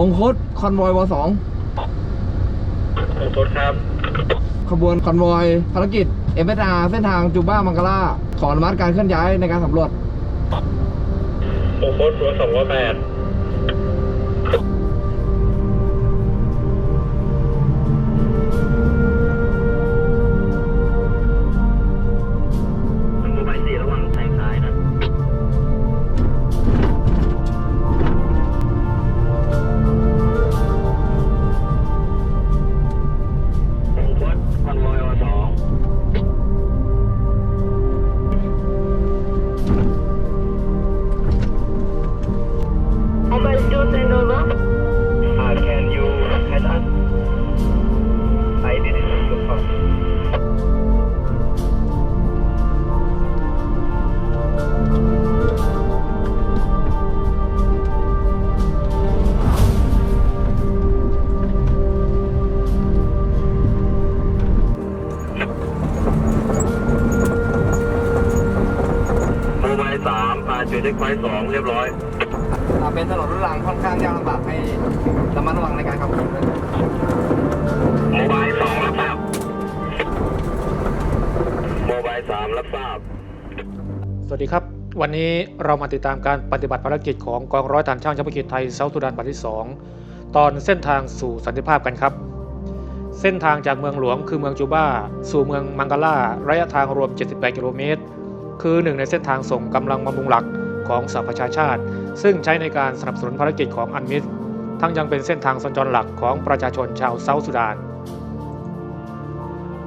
องคตคอนวอยวสองขอโทษครับ ขบวนคอนวอยภารกิจเอเมอาเส้นทางจูบ้ามังกลาขออนุมัติการเคลื่อนย้ายในการสำรวจโอโคตตัวสองร้อยแปด สามผ่านจุดเล็กไฟสองเรียบร้อย อ่าเป็นถนนลูกรังค่อนข้างยากลำบากให้ระมัดระวังในการขับขี่ด้วยโมบายสองรับทราบโมบายสามรับทราบ สวัสดีครับ วันนี้เรามาติดตามการปฏิบัติภารกิจของกองร้อยฐานช่างเฉพาะกิจไทยเซาท์สุดานบัตที่ 2 ตอนเส้นทางสู่สันติภาพกันครับ เส้นทางจากเมืองหลวงคือเมืองจูบ้า สู่เมืองมังกาลาระยะทางรวม 78 กิโลเมตร คือหนึ่งในเส้นทางส่งกำลังบำรุงหลักของสหประชาชาติ ซึ่งใช้ในการสนับสนุนภารกิจของอันมิสทั้งยังเป็นเส้นทางสัญจรหลักของประชาชนชาวเซาท์สุดาน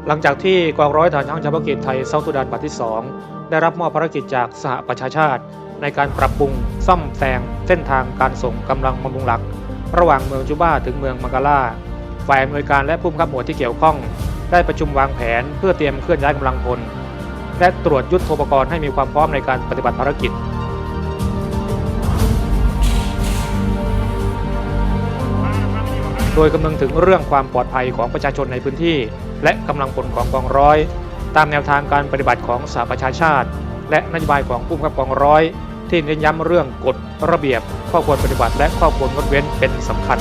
หลังจากที่กองร้อยฐานช่างเฉพาะกิจไทยเซาท์สุดานบัตที่ 2 ได้รับมอบภารกิจจากสหประชาชาติ ในการปรับปรุงซ่อมแซงเส้นทางการส่งกำลังบำรุงหลัก ระหว่างเมืองจูบ้าถึงเมืองมังกาลาฝ่ายอำนวยการและผู้บังคับหมวดที่เกี่ยวข้อง ได้ประชุมวางแผนเพื่อเตรียมเคลื่อนย้ายกำลังพล และตรวจยุทธโภครณ์ให้มีความพร้อมในการปฏิบัติภารกิจ โดยคำนึงถึงเรื่องความปลอดภัยของประชาชนในพื้นที่ และกำลังพลของกองร้อย ตามแนวทางการปฏิบัติของสหประชาชาติ และนโยบายของผู้บังคับกองร้อย ที่เน้นย้ำเรื่องกฎระเบียบ ข้อควรปฏิบัติและข้อควรงดเว้นเป็นสำคัญ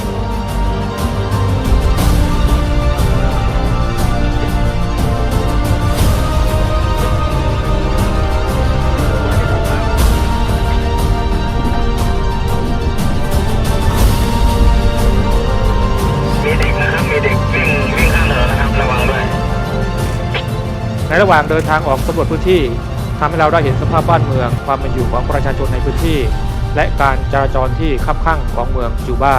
ในระหว่างเดินทางออกสำรวจพื้นที่ทำให้เราได้เห็นสภาพบ้านเมือง ความเป็นอยู่ของประชาชนในพื้นที่ และการจราจรที่คับข้างของเมืองจูบ้า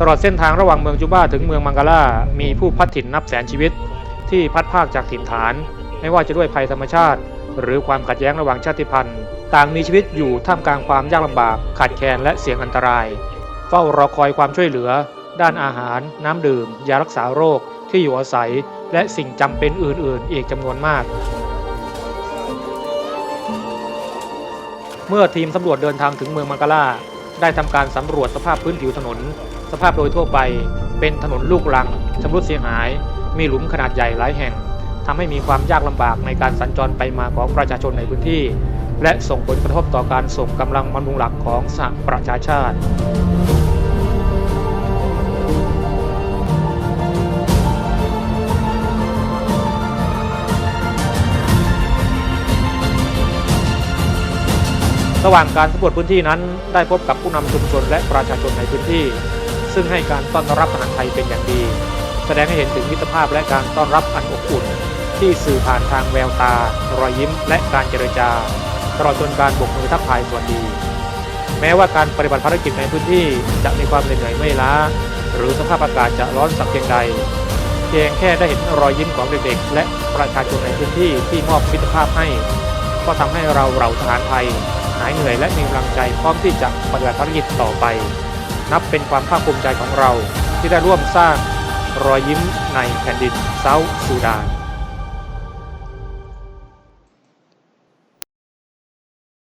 ตลอดเส้นทางระหว่างเมืองจูบ้าถึงเมืองมังกาลามีผู้พัดถิ่นนับแสนชีวิต ที่พัดภาคจากถิ่นฐาน ไม่ว่าจะด้วยภัยธรรมชาติ หรือความขัดแย้งระหว่างชาติพันธุ์ ต่างมีชีวิตอยู่ท่ามกลางความยากลำบาก ขาดแคลนและเสี่ยงอันตราย เฝ้ารอคอยความช่วยเหลือ ด้านอาหาร น้ำดื่ม ยารักษาโรคที่อยู่อาศัย และสิ่งจำเป็นอื่นๆ อีกจำนวนมาก เมื่อทีมสำรวจเดินทางถึงเมืองมังกาลาได้ทำการสำรวจสภาพพื้นผิวถนน สภาพโดยทั่วไป เป็นถนนลูกรังชำรุดเสียหาย มีหลุมขนาดใหญ่หลายแห่งทำให้มีความยากลำบากในการสัญจรไปมาของประชาชนในพื้นที่ และส่งผลกระทบต่อการส่งกำลังบำรุงหลักของสหประชาชาติ ระหว่างการสำรวจพื้นที่นั้นได้พบกับผู้นำชุมชนและประชาชนในพื้นที่ ซึ่งให้การต้อนรับทหารไทยเป็นอย่างดี แสดงให้เห็นถึงมิตรภาพและการต้อนรับอันอบอุ่น ที่สื่อผ่านทางแววตา รอยยิ้ม และการเจรจาตลอดจนการโบกมือทักทายสวัสดี แม้ว่าการปฏิบัติภารกิจในพื้นที่จะมีความเหนื่อยไม่ล้า หรือสภาพอากาศจะร้อนสักเพียงใด เพียงแค่ได้เห็นรอยยิ้มของเด็กๆ และประชาชนในพื้นที่ที่มอบมิตรภาพให้ ก็ทำให้เราเหล่าทหารไทย หายเหนื่อยและมีกำลังใจพร้อมที่จะปฏิบัติภารกิจต่อไป นับเป็นความภาคภูมิใจของเราที่ได้ร่วมสร้างรอยยิ้มในแผ่นดินเซาท์ซูดาน